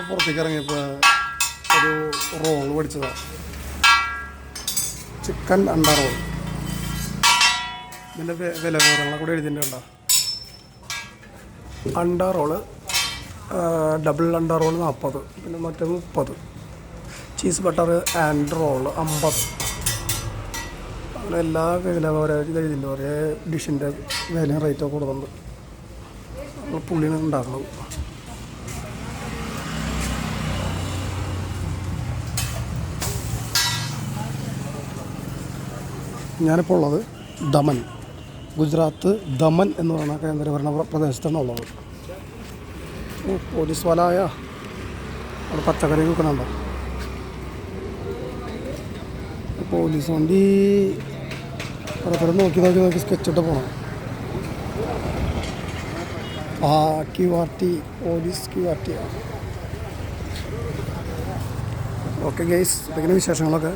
ഇപ്പോൾ പുറത്തേക്ക് ഇറങ്ങിയപ്പോൾ ഒരു റോൾ പഠിച്ചതാണ് ചിക്കൻ അണ്ട റോൾ ഇതിന്റെ വില വിവരങ്ങളെ കൂടെ എഴുതിയിട്ടുണ്ടോ അണ്ട റോൾ ഡബിൾ അണ്ട റോൾ നാൽപ്പത് പിന്നെ മറ്റേ മുപ്പത്. ചീസ് ബട്ടർ ആൻഡ് റോൾ അമ്പത്. അങ്ങനെ എല്ലാ വില ഇത് എഴുതിയിട്ടുണ്ട്. ഒരേ ഡിഷിന്റെ വിലയും റേറ്റൊക്കെ കൊടുക്കുന്നുണ്ട് നമ്മൾ പുള്ളിയാണ് ഉണ്ടാക്കുന്നത്. ഞാനിപ്പോൾ ഉള്ളത് ദമൻ. ഗുജറാത്ത് ദമൻ എന്ന് പറയുന്ന കേന്ദ്രഭരണ പ്ര- പ്രദേശത്താണ് ഉള്ളത് പോലീസ് വലായ അവിടെ പച്ചക്കറി വിൽക്കണുണ്ടോ പോലീസ് വണ്ടി പരസ്പരം നോക്കി നോക്കി നോക്കി സ്കെച്ചിട്ട് പോകണം ആ Q R T police Q R T ആണ് ഓക്കെ ഗൈസ് ഇതൊക്കെ വിശേഷങ്ങളൊക്കെ.